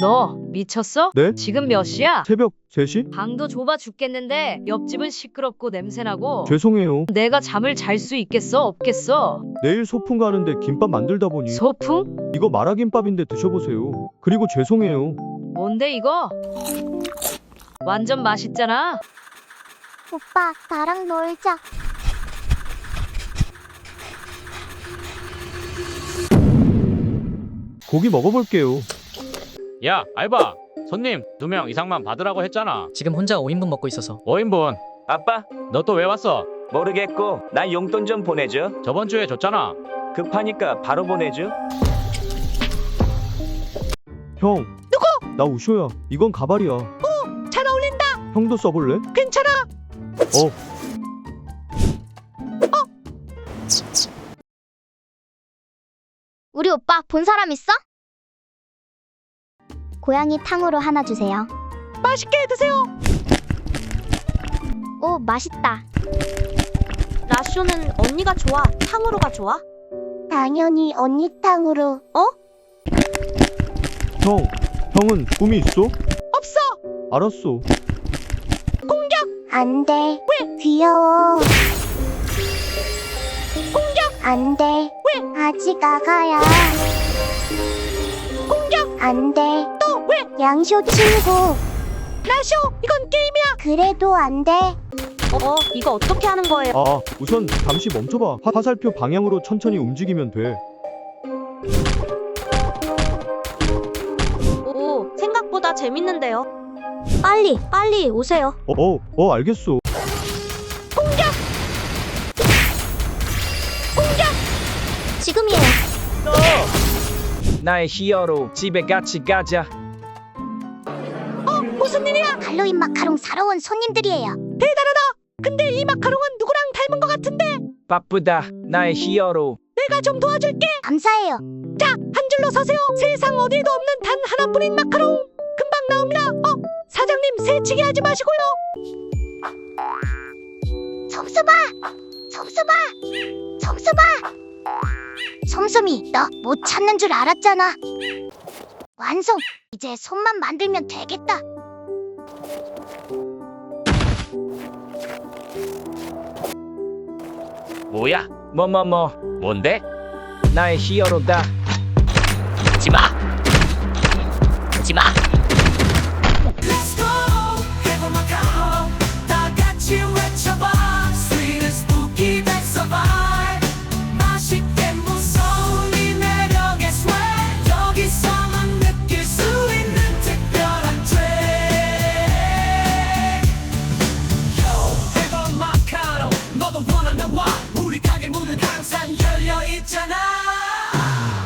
너 미쳤어? 네? 지금 몇 시야? 새벽 3시? 방도 좁아 죽겠는데 옆집은 시끄럽고 냄새나고 죄송해요. 내가 잠을 잘 수 있겠어 없겠어? 내일 소풍 가는데 김밥 만들다 보니 소풍? 이거 마라김밥인데 드셔보세요. 그리고 죄송해요. 뭔데 이거? 완전 맛있잖아. 오빠, 나랑 놀자. 고기 먹어볼게요. 야, 알바. 손님 두 명 이상만 받으라고 했잖아. 지금 혼자 5인분 먹고 있어서 5인분. 아빠 너 또 왜 왔어? 모르겠고 나 용돈 좀 보내줘 저번 주에 줬잖아. 급하니까 바로 보내줘 형. 누구? 나 우쇼야. 이건 가발이야. 어, 잘 어울린다. 형도 써볼래? 괜찮아. 어. 우리 오빠 본 사람 있어? 고양이 탕후루 하나 주세요. 맛있게 드세요. 오, 맛있다. 라쇼는 언니가 좋아, 탕후루가 좋아? 당연히 언니 탕후루. 형. 형은 꿈이 있어? 없어. 알았어. 안 돼. 왜? 귀여워. 안 돼. 왜? 아직 아가야. 공격! 안 돼. 또 왜? 양쇼 친구. 라쇼 이건 게임이야. 그래도 안 돼. 어, 이거 어떻게 하는 거예요? 아, 우선 잠시 멈춰봐. 화, 화살표 방향으로 천천히 움직이면 돼. 오, 생각보다 재밌는데요. 빨리, 빨리 오세요. 어, 어, 어, 알겠어. 나의 히어로 집에 같이 가자 무슨 일이야? 할로윈 마카롱 사러 온 손님들이에요. 근데 이 마카롱은 누구랑 닮은 것 같은데? 바쁘다 나의 히어로 내가 좀 도와줄게. 감사해요. 자, 한 줄로 서세요. 세상 어디에도 없는 단 하나뿐인 마카롱. 금방 나옵니다. 어, 사장님 새치기 하지 마시고요. 솜솜아! 솜솜아! 솜솜아! 솜솜이, 너 못 찾는 줄 알았잖아. 완성! 이제 손만 만들면 되겠다. 뭐야? 뭐뭐뭐 뭔데? 나의 히어로다 하지 마. 하지 마. 항상 열려 있잖아